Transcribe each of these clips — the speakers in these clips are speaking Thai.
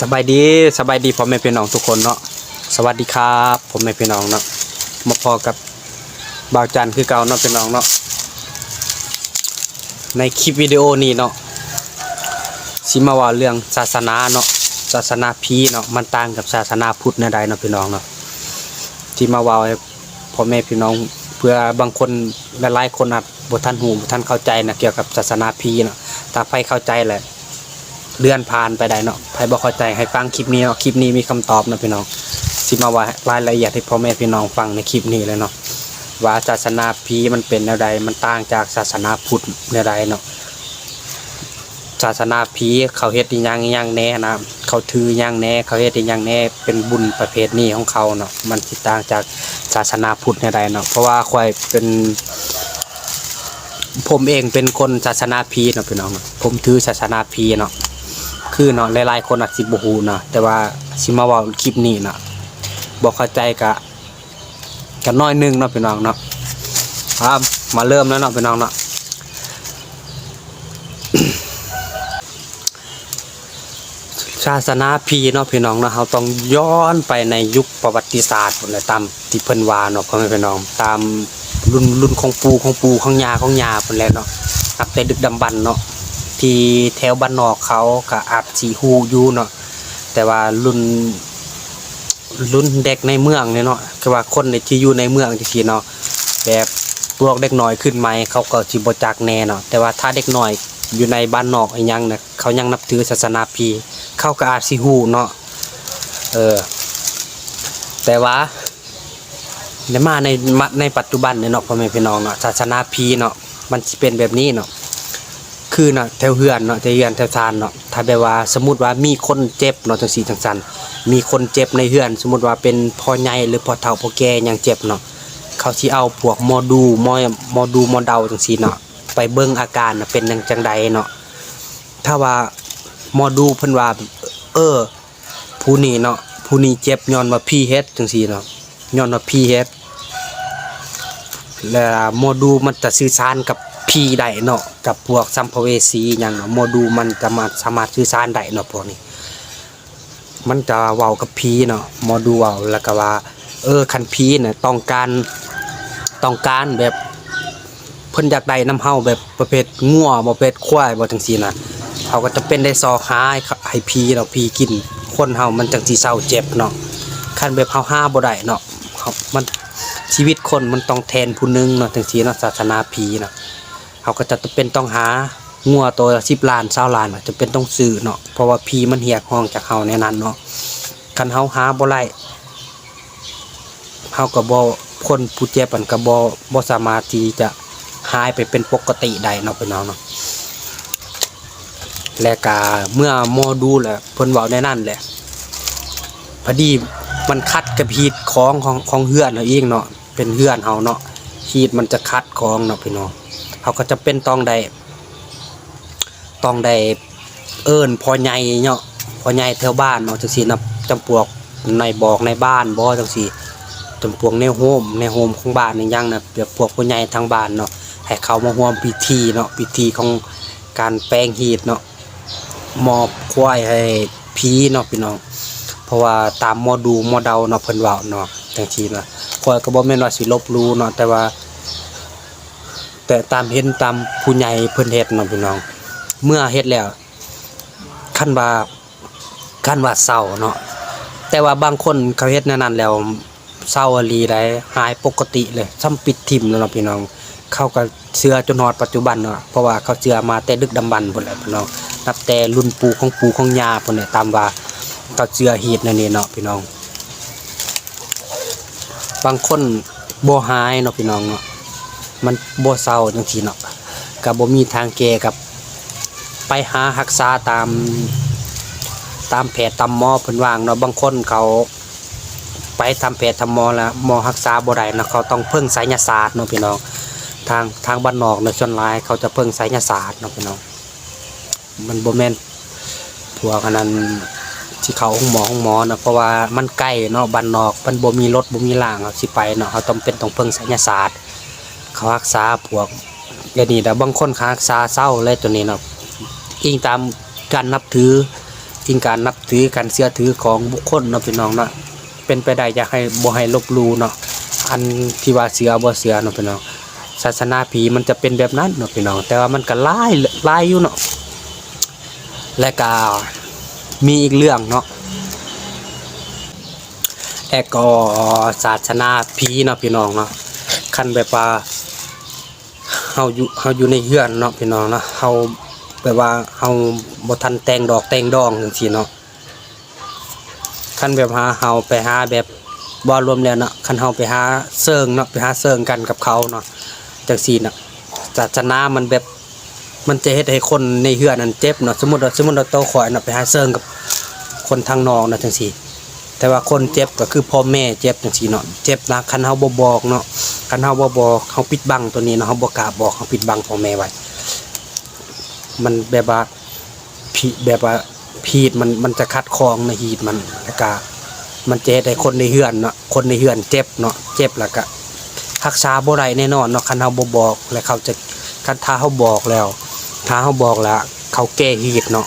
สบายดีสบายดีพ่อแม่พี่น้องทุกคนเนาะสวัสดีครับพ่อแม่พี่น้องเนาะมาพอกับบ่าวจันคือเก่าเนาะพี่น้องเนาะในคลิปวิดีโอนี้เนาะสิมาว่าเรื่องศาสนาเนาะศาสนาพีเนาะมันต่างกับศาสนาพุทธในใดเนาะพี่น้องเนาะที่มาว่าพ่อแม่พี่น้องเพื่อบางคนหลายๆคนอาจบ่ทันหูบ่ทันเข้าใจนะเกี่ยวกับศาสนาพีเนาะถ้าใครเข้าใจแหละ เลื่อนผ่านไปได้เนาะใครบอกเข้าใจให้ฟังคลิปนี้เนาะคลิปนี้มีคำตอบนะพี่น้องสิมาว่ารายละเอียดให้พ่อแม่พี่น้องฟังในคลิปนี้เลยเนาะว่าศาสนาพีมันเป็นแนวใดมันต่างจากศาสนาพุทธแนวใดเนาะศาสนาพีเขาเฮ็ดยังอีหยังแน่นะเขาถืออีหยังแน่เขาเฮ็ดอีหยังแน่เป็นบุญประเภทนี้ของเขาเนาะมันสิต่างจากศาสนาพุทธแนวใดเนาะเพราะว่าข่อยเป็นผมเองเป็นคนศาสนาพีเนาะพี่น้องผมถือศาสนาพีเนาะ คือเนาะหลายๆคนอาจสิบ่ฮู้เนาะแต่ว่าสิมาเว้าคลิปนี้เนาะบ่เข้าใจกะกะน้อยหนึงเนาะพี่น้องเนาะครับมาเริ่มแล้วเนาะพี่น้องเนาะศาสนาพีเนาะพี่น้องเนาะเราต้องย้อนไปในยุคประวัติศาสตร์พุ่นแหละตามที่เพิ่นว่าเนาะพ่อแม่พี่น้องตามรุ่นรุ่นของปู่ของปู่ของยาของยาพุ่นแหละเนาะนับแต่ดึกดำบรรเนาะ ที่แถวบ้านนอกเขาก็อาจสีฮูอยู่เนาะแต่ว่ารุ่นรุ่นเด็กในเมืองเนี่ยเนาะคือว่าคนในที่อยู่ในเมืองจริงๆเนาะแบบพวกเด็กน้อยขึ้นใหมเขาก็สิบจักแน่เนาะแต่ว่าถ้าเด็กน้อยอยู่ในบ้านนอกอยังน่ะเขายังนับถือศาสนาพีเขาก็อาจสิฮูเนาะเออแต่ว่าในมาในมาในปัจจุบันเนี่ยเนาะพ่อแม่พี่น้องเนาะศาสนาพีเนาะมันสิเป็นแบบนี้เนาะ คือเนาะแถวเฮือนเนาะแถวเฮือนแถวซานเนาะถ้าแบบว่าสมมติว่ามีคนเจ็บเนาะจังซี่จังซันมีคนเจ็บในเฮือน สมมติว่าเป็นพ่อใหญ่หรือพ่อเฒ่าพ่อแก่ยังเจ็บเนาะเขาสิเอาพวกหมอดูหมอหมอดูหมอเดาจังซี่เนาะไปเบิ่งอาการน่ะเป็นจังจังใดเนาะถ้าว่าหมอดูเพิ่นว่า เออ ผู้นี้เนาะผู้นี้เจ็บย้อนว่าพี่เฮ็ดจังซี่เนาะย้อนว่าพี่เฮ็ดแล้วโมดูมันจะสื่อสารกับ ผีได้เนาะกับพวกสัมภเวสีหยังเนาะโมดูมันจะมาสามารถสื่อสารได้เนาะพวกนี้ มันจะเว้ากับผีเนาะโมดูเว้าแล้วก็ว่า เออคันผีเนี่ยต้องการต้องการแบบเพิ่นอยากได้น้ำเฮาแบบประเภทงัวประเภทควายบ่จังซี่นะเขาก็จะเป็นได้ซอหาให้เขาให้ผีเนาะผีกิน คนเฮามันจังสิเศร้าเจ็บเนาะคันแบบเฮาห้าบ่ได้เนาะเขามันชีวิตคนมันต้องแทนผู้หนึงเนาะถึงสีเนาะศาสนาผีเนาะ เขาก็จะเป็นต้องหางัวตัวสิบล้านเศร้าล้านอะจะเป็นต้องซื้อเนาะเพราะว่าผีมันเหียกห้องจากเขาในนั้นเนาะคันเฮาหาบ่ไล่เฮาก็บ่คนผู้เจ็บมันก็บ่บ่สามารถที่จะหายไปเป็นปกติได้เนาะพี่น้องเนาะและกาเมื่อมอดูแหละเพิ่นเว้าในนั้นแหละพอดีมันคัดกับฮีดของของของเฮือนเราเองเนาะเป็นเฮือนเฮาเนาะฮีดมันจะคัดของเนาะพี่น้อง เขาก็จะเป็นตองได้ตองได้เอิ้นพ่อใหญ่เนาะพอใหญ่แถวบ้านเนาะจังซี่นะจำพวกในบอกในบ้านบ่จังซี่จำพวกในโฮมในโฮมของบ้านนี่ยังนะแบบพวกพอใหญ่ทางบ้านเนาะให้เขามาร่วมพิธีเนาะพิธีของการแปลงฮีดเนาะมอบควายให้ผีเนาะพี่น้อง เพราะว่าตามมอดูมอเดาเนาะเพิ่นว้าเนาะจังซี่นะข้อยก็บ่แม่นว่าสิลบหลู่เนาะแต่ว่า แต่ตามเห็นตามผู้ใหญ่เพิ่นเฮ็ดเนาะพี่น้อง เมื่อเฮ็ดแล้วคันว่าคันว่าเศร้าเนาะแต่ว่าบางคนเขาเฮ็ดแนวนั้นแล้วเศร้าอีหลีได้หายปกติเลยซ้ำปิดทิมแล้วเนาะพี่น้อง เขาก็เชื่อจนฮอดปัจจุบันเนาะเพราะว่าเขาเชื่อมาแต่ดึกดำบรรพ์พุ่นแหละพี่น้องนับแต่รุ่นปู่ของปู่ของย่าพุ่นเนี่ยตามว่าก็เจือฮีดนั่นนี่เนาะพี่น้อง บางคนบ่หายเนาะพี่น้องเนาะ มันบ่เศร้าจังซี่เนาะก็บ่มีทางแก้กับ ไปหารักษาตาม ตามแพทย์ตามหมอเพิ่นว่างเนาะบางคนเขาไปทำแพทย์ทำหมอแล้วหมอรักษาบ่ได้เนาะเขาต้องเพิ่งไสยศาสตร์เนาะพี่น้องทางทางบ้านนอกเนาะส่วนหลายเขาจะเพิ่งไสยศาสตร์เนาะพี่น้องมันบ่แม่นพวกอันนั้นที่เขาห้องหมอห้องหมอนะเพราะว่ามันใกล้เนาะบ้านนอกมันบ่มีรถบ่มีล่างเอาสิไปเนาะเขาต้องเป็นต้องเพิ่งไสยศาสตร์ เขารักษาพวกอย่างนี้แต่บางคนเขารักษาเศร้าเลยตัวนี้เนาะอิงตามการนับถือสิ่งการนับถือการเชื่อถือของบุคคลเนาะพี่น้องเนาะเป็นไปได้อยากให้บ่ให้ลบลู่เนาะอันที่ว่าเสือบ่เสือเนาะพี่น้องศาสนาผีมันจะเป็นแบบนั้นเนาะพี่น้อง แต่ว่ามันก็หลายหลายอยู่เนาะและก็มีอีกเรื่องเนาะแอกก็ศาสนาผีเนาะพี่น้องเนาะคันแบบว่า เฮาอยู่เฮาอยู่ในเฮือนเนาะพี่น้องเนาะเฮาแบบว่าเฮาบ่ทันแต่งดอกแต่งดองจังซี่เนาะคันแบบหาเฮาไปหาแบบบ่รวมแล้วเนาะคันเฮาไปหาเซิงเนาะไปหาเซิงกันกับเขาเนาะจังซี่เนาะศาสนามันแบบมันจะเฮ็ดให้คนในเฮือนนั้นเจ็บเนาะสมมุติว่าสมมุติว่าโตข่อยเนาะไปหาเซิงกับคนทางนอกเนาะจังซี่แต่ว่าคนเจ็บก็คือพ่อแม่เจ็บจังซี่เนาะเจ็บนะคันเฮาบ่บอกเนาะ คันเฮาบ่บอกเฮาปิดบังตัวนี้เนาะเฮาบ่กล้าบอกเฮาปิดบังพ่อแม่ไว้มันแบบว่าพีแบบว่าพีดมันมันจะคัดคองในหีดมันแล้วก็มันเฮ็ดให้คนในเฮือนเนาะคนในเฮือนเจ็บเนาะเจ็บแล้วก็รักษาบ่ได้แน่นอนเนาะคันเฮาบ่บอกแล้วเขาจะคันถ้าเฮาบอกแล้วถ้าเฮาบอกแล้ว เขาแก้หีดเนาะ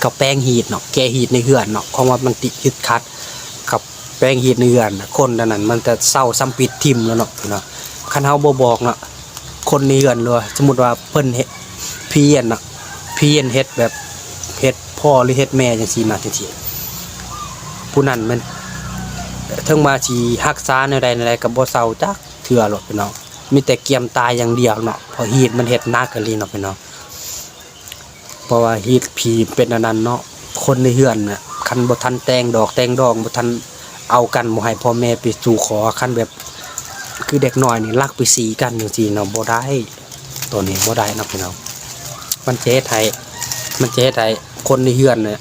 เขาแป้งหีดเนาะแก้หีดในเฮือนเนาะเพราะว่ามันติดยึดคัด แป้งหีดเนื้อนน่ะคนอันนั้นมันจะเศร้าซ้ำปิดทิมแล้วเนาะเนาะคันเฮาบ่บอกเนาะคนในเฮือนเลยสมมติว่าเพิ่นเฮ็ดเพี้ยนน่ะเพี้ยนเฮ็ดแบบเฮ็ดพ่อหรือเฮ็ดแม่จังซี่นะจังซี่ผู้นั้นมันถึงมาสิรักษาแนวใดแนวใดก็บ่เศร้าจักเทื่อหรอกพี่น้องมีแต่เกียมตายอย่างเดียวเนาะเพราะฮีดมันเฮ็ดหนักกันลีเนาะพี่น้องเพราะว่าฮีดผีเป็นอันนั้นเนาะคนในเฮือนน่ะคันบ่ทันแต่งดอกแต่งดองบ่ทัน เอากันบ่ให้พ่อแม่ไปสู่ขอคันแบบ คือเด็กน้อยนี่รักไปสีกันจังซี่เนาะบ่ได้ตัวนี้บ่ได้นะพี่น้องมันเจ๊ไทยมันเจ๊ไทยคนในเฮือนเนี่ย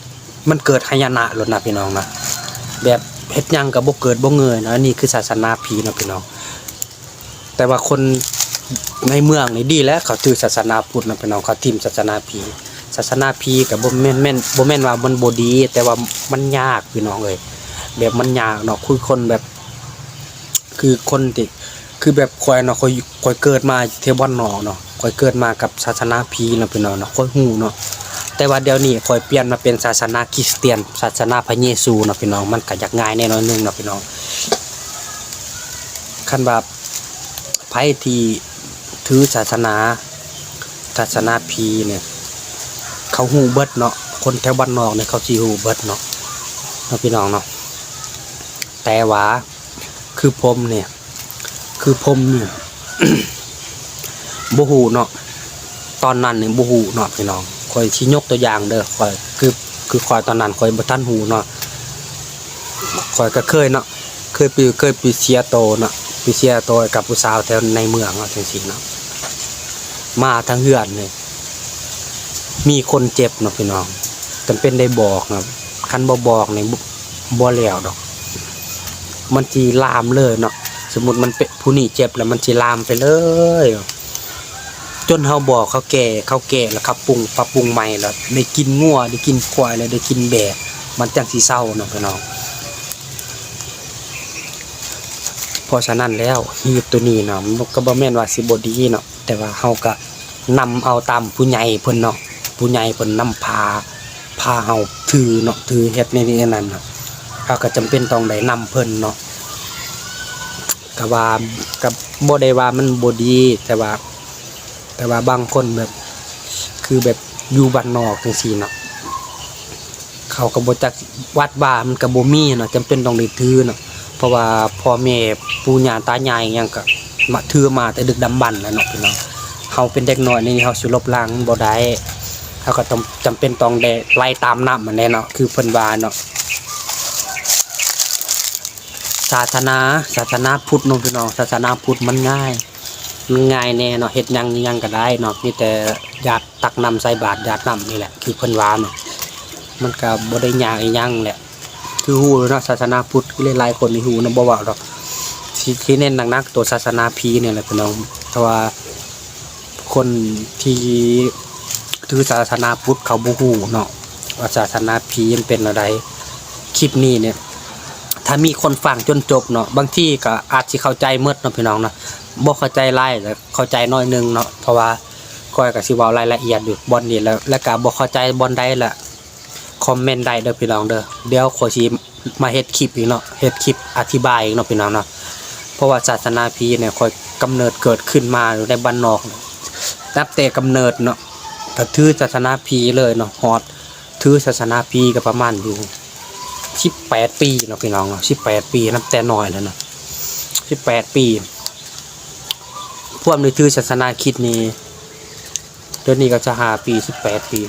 มันเกิดหายนะล้วนะพี่น้องนะแบบเฮ็ดยังก็บ่เกิดบ่เงยนะนี่คือศาสนาผีนะพี่น้อง แต่ว่าคนในเมืองนี่ดีแล้วเขาถือศาสนาพุทธนะพี่น้องเขาทิมศาสนาผีศาสนาพีกับบ่แม่นแม่นบ่แม่นว่ามันบ่ดี แต่ว่ามันยากพี่น้องเอ้ย แบบมันยากเนาะคือคนแบบ คือคนที่คือแบบคอยเนาะคอยคอยเกิดมาเทวบ้านนอเนาะคอยเกิดมากับศาสนาพีเนาะพี่น้องเนาะคอยฮู้เนาะแต่ว่าเดี๋ยวนี้คอยเปลี่ยนมาเป็นศาสนาคริสเตียน ศาสนาพระเยซูเนาะพี่น้องมันก็ยากง่ายแน่นอนนึงเนาะพี่น้องคันว่าไผที่ถือศาสนาศาสนาพีเนี่ย เขาหูเบิดเนาะคนแถวบ้านนอกเนี่ยเขาสิหูเบิดเนาะเนาะพี่น้องเนาะ แต่ว่าคือผมเนี่ย คือผมเนี่ยบ่ฮู้เนาะตอนนั้นเนี่ยบ่ฮู้เนาะพี่น้องคอยสิยกตัวอย่างเด้อคอยคือคือคอยตอนนั้นคอยบ่ทันฮู้เนาะคอยก็เคยเนาะเคยไปเคยไปเสียโตเนาะไปเสียโตกับผู้สาวแถวในเมืองเนาะจังซี่เนาะมาทางเฮือนเนี่ยมีคนเจ็บเนาะพี่น้องจำเป็นได้บอกนะคันบ่บอกเนี่ยบ่บ่แล้วดอก มันจีลามเลยเนาะสมมติมันเป็นผู้นี้เจ็บแล้วมันจีลามไปเลย จนเฮาบอกเขาแก่เขาแก่แล้วเขาปรุงปรับปรุงใหม่แล้วได้กินงัวได้กินควายแล้วได้กินแบะมันจังสิเศร้าเนาะพี่น้องเพราะฉะนั้นแล้วฮีบตัวนี้เนาะก็บ่แม่นว่าสิบดีเนาะแต่ว่าเฮาก็นำเอาตามผู้ใหญ่เพิ่นเนาะผู้ใหญ่เพิ่นนำพาพาเฮาถือเนาะถือเฮ็ดในนี้นั่นเนาะเฮาก็จำเป็นต้องได้นำเพิ่นเนาะ ก็ว่าก็บ่ได้ว่ามันบ่ดี แต่ว่า แต่ว่าบางคนแบบ คือแบบอยู่บ้านนอกจังซี่เนาะเขาก็บ่จักวัดว่ามันก็บ่มีเนาะจำเป็นต้องได้ถือเนาะเพราะว่าพ่อแม่ปู่ย่าตายายหยังก็มาถือมาแต่ดึกดำบรรพ์แล้วเนาะพี่น้องเฮาเป็นเด็กน้อยนี่เฮาสิลบล้างมันบ่ได้เฮาก็ต้องจำเป็นต้องได้ไล่ตามน้ำมันแน่เนาะคือเพิ่นว่าเนาะ ศาสนาศาสนาพุทธเนาะพี่น้องศาสนาพุทธมันง่ายมันง่ายแน่เนาะเฮ็ดยังยังก็ได้เนาะมีแต่ญาติตักน้ำใส่บาตรญาติน้ำนี่แหละ คือเพิ่นว่าเนาะมันก็บ่ได้ยากอีหยังแหละคือฮู้เนาะศาสนาพุทธหลายๆคนนี่ฮู้นะบ่เว้าดอกที่ที่เน้นหนักๆตัวศาสนาพีเนี่ยแหละพี่น้องเพราะว่าคนที่ถือศาสนาพุทธเขาบูฮูเนาะว่าศาสนาผีมันเป็นอะไรคลิปนี้เนี่ย ถ้ามีคนฟังจนจบเนาะบางที่ก็อาจจะเข้าใจเมื่อเนาะพี่น้องเนาะบ่เข้าใจไล่แต่เข้าใจน้อยนึงเนาะเพราะว่าก้อยกับสิเว้ารายละเอียดอยู่บอนนี้แล้ว และก็บ่เข้าใจบอนใดละคอมเมนต์ได้เด้อพี่น้องเด้อเดี๋ยวขอยสิมาเฮ็ดคลิปอีกเนาะเฮ็ดคลิปอธิบายอีกเนาะพี่น้องเนาะเพราะว่าศาสนาพีเนี่ยคอยกำเนิดเกิดขึ้นมาอยู่ในบ้านนอกนับแต่กำเนิดเนาะก็ถือศาสนาพีเลยเนาะฮอดถือศาสนาพีก็ประมาณอยู่ 18ปีเนาะพี่น้องเนาะ18ปีนับแต่น้อยแล้วเนาะ18ปีพวกนี้ถือศาสนาคิดนี่เดี๋ยวนี้ก็จะ5ปี18ปี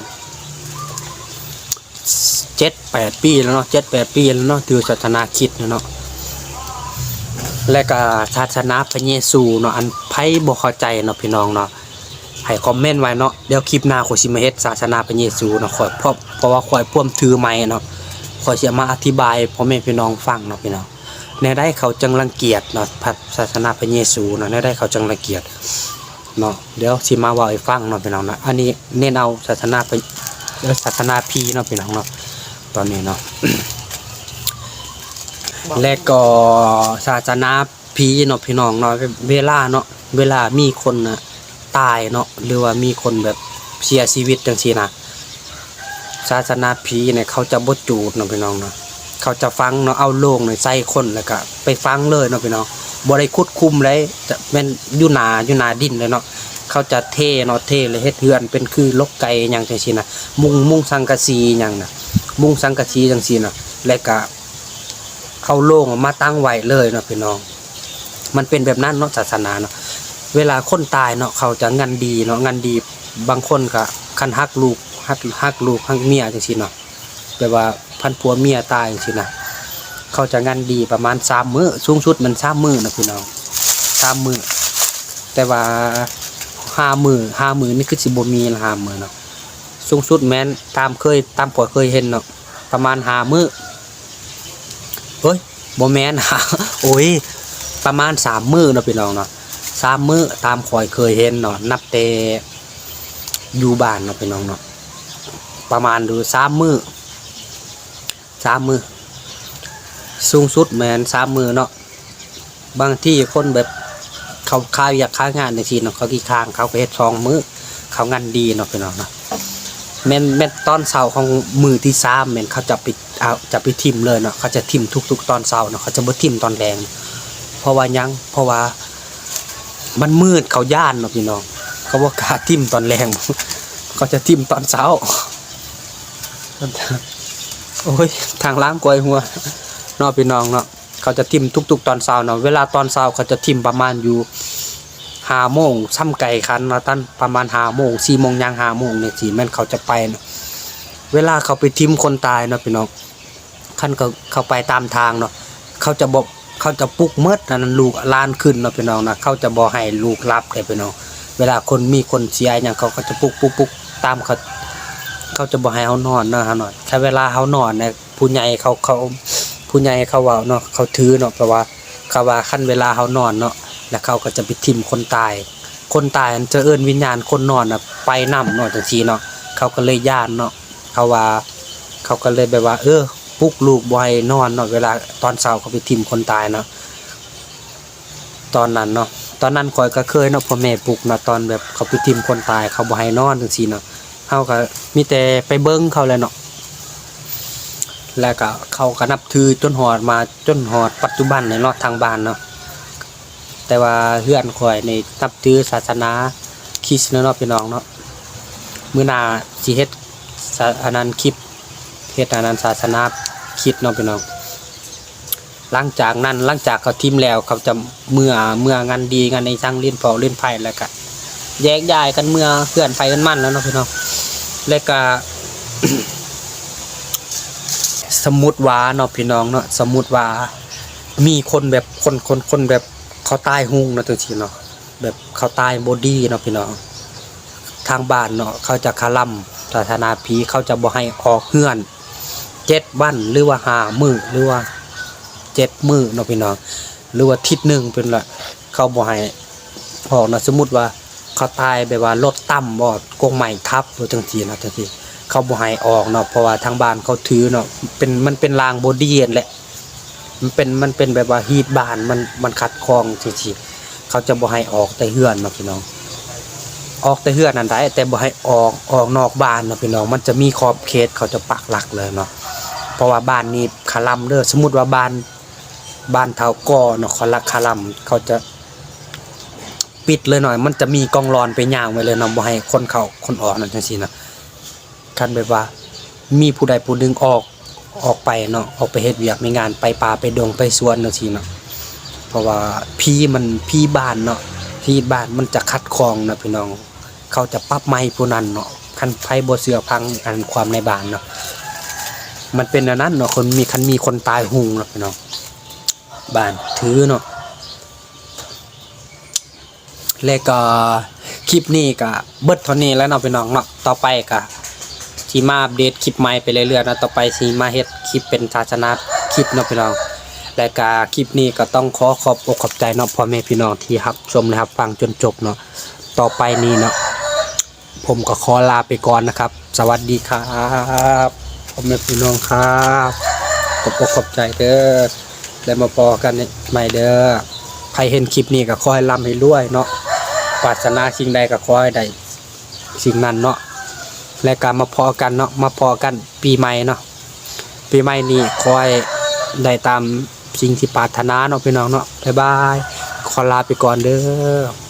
เจ็ดแปดปีแล้วเนาะเจ็ดแปดปีแล้วเนาะถือศาสนาคิดเนาะและก็ศาสนาพระเยซูเนาะอันไพ่บ่เข้าใจเนาะพี่น้องเนาะให้คอมเมนต์ไว้เนาะเดี๋ยวคลิปหน้าขอยสิมเฮ็ดศาสนาพระเยซูเนาะขอยเพราะเพราะว่าขอยพ่วมถือไม้เนาะ ขอยสิเอามาอธิบายพ่อแม่พี่น้องฟังเนาะพี่น้องในได้เขาจังรังเกียจเนาะพระศาสนาพระเยซูเนาะในได้เขาจังรังเกียจเนาะเดี๋ยวสิมาว้าให้ฟังเนาะพี่น้องนะอันนี้เน้นเอาศาสนาพระศาสนาพีเนาะพี่น้องเนาะตอนนี้เนาะและก็ศาสนาผีเนาะพี่น้องเนาะเวลาเนาะเวลามีคนน่ะตายเนาะหรือว่ามีคนแบบเสียชีวิตจังซี่นะ ศาสนาผีเนี่ยเขาจะบ่จูดเนาะพี่น้องเนาะเขาจะฟังเนาะเอาโลงเนี่ยใส่คนแล้วก็ไปฟังเลยเนาะพี่น้องบ่ได้คุดคุมเลยจะแม่นยู่หนายู่หนาดินเลยเนาะเขาจะเทเนาะเทเลยเฮ็ดเฮือนเป็นคือลกไก่หยังจังซี่นะมุงมุงสังกะสีหยังน่ะมุงสังกะสีจังซี่น่ะและก็เอาโล่งมาตั้งไว้เลยเนาะพี่น้อง มันเป็นแบบนั้นเนาะศาสนาเนาะเวลาคนตายเนาะเขาจะงานดีเนาะงานดีบางคนก็คันฮักลูก ฮักฮักลูกฮักเมียจังซี่เนาะแปลว่าพันผัวเมียตายจังซี่นะเขาจะงานดีประมาณ3มื้อสูงสุดมัน3มื้อนะพี่น้อง3มื้อแต่ว่า5มื้อ5มื้อนี่คือสิบ่มีละ5มื้อเนาะสูงสุดแม้นตามเคยตามปอยเคยเห็นเนาะประมาณห้ามือ้อเฮ้ยบ่แมนหาโอ้ยประมาณสามมื้อเนาะพี่น้องเนาะสามมื้อตามคอยเคยเห็นเนาะนับแต่อยู่บ้านเนาะพี่น้องเนาะ ประมาณดูสามมือสามมือสูงสุดแมนสามมือเนาะบางที่คนแบบเขาค้าอยากค้างานในทีเนาะเขากี่ค้างเขาไปเฮ็ดสองมือเขางานดีเนาะพี่น้องเนาะแม่นแม่นตอนเช้าของมือที่สามแม่นเขาจะไปเอาจะไปทิมเลยเนาะเขาจะทิมทุก ๆ ตอนเช้าเนาะเขาจะบ่ทิมตอนแรงเพราะว่ายังเพราะว่ามันมืดเขาย่านเนาะพี่น้องเขาบ่กล้าทิมตอนแรงเขาจะทิมตอนเช้า โอ้ยทางล้างกวยหัวเนาะพี่น้องเนาะเขาจะทิมทุก ๆ ตอนเช้าเนาะเวลาตอนเช้าเขาจะทิมประมาณอยู่หาโมงซ้ำไก่คันนะตั้นประมาณหาโมงสี่โมงยางหาโมงเนี่ยสิแม่นเขาจะไปเนาะเวลาเขาไปทิมคนตายเนาะพี่น้องคันเขาเขาไปตามทางเนาะเขาจะบอกเขาจะปลุกเมดอันนั้นลูกลานขึ้นเนาะพี่น้องนะเขาจะบอกให้ลูกรับเลยพี่น้องเวลาคนมีคนเสียอย่างเขาก็จะปลุกปลุกปลุกตามเขา เขาจะบอกให้เขานอนเนาะเขานอนถ้าเวลาเขานอนเนี่ยผู้ใหญ่เขาเขาผู้ใหญ่เขาว่าเนาะเขาถือเนาะเพราะว่าเขาว่าขั้นเวลาเขานอนเนาะแล้วเขาก็จะไปทิมคนตาย คนตายมันจะเอิ้นวิญญาณคนนอนน่ะไปนํเนาะจังซีเนาะเขาก็เลยย่านเนาะเขาว่าเขาก็เลยแบบว่า เออปลุกลูกบ่ให้นอนเนาะเวลาตอนเช้าเขาไปทิมคนตายเนาะตอนนั้นเนาะตอนนั้นข่อยก็เคยเนาะพ่อแม่ปลุกเนาะตอนแบบเขาไปทิมคนตายเขาบ่ให้นอนจังซีเนาะ เฮาก็มีแต่ไปเบิ่งเขาแหละเนาะแล้วก็เขาก็นับถือจนหอดมาจนหอดปัจจุบันในเนาะทางบ้านเนาะแต่ว่าเฮือนข่อยในนับถือศาสนาคริสต์เนาะพี่น้องเนาะมื้อหน้าสิเฮ็ดศาอันนั้นคลิปเฮ็ดอันนั้นศาสนาคริสต์เนาะพี่น้องหลังจากนั้นหลังจากเขาทิมแล้วเขาจะเมื่อเมื่องานดีงานในช่างเล่นเผาเล่นไพ่แล้วก็แยกย้ายกันเมื่อเพื่อนไปกันมั่นแล้วเนาะพี่น้อง แล้วก็สมมุติว่าเนาะพี่น้องเนาะสมมุติว่ามีคนแบบคนคนคนแบบเขาตายหุงเนาะตัวทีเนาะแบบเขาตายบอดี้เนาะพี่น้องทางบ้านเนาะเขาจะคาลัมศาสนาผีเขาจะบ่ให้ออกเฮือนเจ็ดวันหรือว่าหามือหรือว่าเจ็ดมือเนาะพี่น้องหรือว่าทิศหนึ่งเป็นละเขาบ่ให้ออกนะสมมุติว่า เขาตายแบบว่ารถต่ำบ่กงใหม่ทับตัวจังทีนะจังทีเขาบ่ให้ออกเนาะเพราะว่าทางบ้านเขาถือเนาะเป็นมันเป็นรางบอดี้แหละ มันเป็นมันเป็นแบบว่าฮีทบานมันมันขัดคองจริงๆเขาจะบ่ให้ออกแต่เฮือนเนาะพี่น้อง ออกแต่เฮือนนั่นได้แต่บ่ให้ออกออกนอกบ้านเนาะพี่น้อง มันจะมีขอบเขตเขาจะปักหลักเลยเนาะเพราะว่าบ้านนี้คาลัมเด้อสมมติว่าบ้านบ้านเฒ่าก่อเนาะคอลักคาลัมเขาจะ ปิดเลยหน่อย มันจะมีกองรอนไปย่างไว้เลยนะบ่ให้คนเข้าคนออกนั่นจังซี่นะคันแบบว่า มีผู้ใดผู้หนึ่งออกออกไปเนาะออกไปเฮ็ดเวียกในงานไปป่าไปดงไปสวนจังซี่เนาะเพราะว่าพี่มันพี่บ้านเนาะพี่บ้านมันจะคัดคองนะพี่น้อง เขาจะปรับไม้ผู้นั้นเนาะคันไผบ่เสือพังอันความในบ้านเนาะมันเป็นอันนั้นเนาะคนมีคันมีคนตายหุงเนาะพี่น้องบ้านถือเนาะ แล้วก็คลิปนี้ก็เบิดเท่านี้แล้วเนาะพี่น้องเนาะต่อไปก็ที่มาอัปเดตคลิปใหม่ไปเรื่อยๆนะต่อไปสิมาเฮ็ดคลิปเป็นศาสนาคลิปเนาะพี่น้องและก็คลิปนี้ก็ต้องขอขอบอกขอบใจเนาะพ่อแม่พี่น้องที่รับชมนะครับ ฟังจนจบเนาะต่อไปนี้เนาะผมก็ขอลาไปก่อนนะครับ สวัสดีครับพ่อแม่พี่น้องครับขอบอกขอบใจเด้อแล้วมาพอกันใหม่เด้อใครเห็นคลิปนี้ก็ขอให้ร่ำให้รวยเนาะ ปรารถนาสิ่งใดก็ขอให้ได้สิ่งนั้นเนาะและการมาพอกันเนาะมาพอกันปีใหม่เนาะปีใหม่นี้ขอให้ได้ตามสิ่งที่ปรารถนาเนาะพี่น้องเนาะบ๊ายบายขอลาไปก่อนเด้อ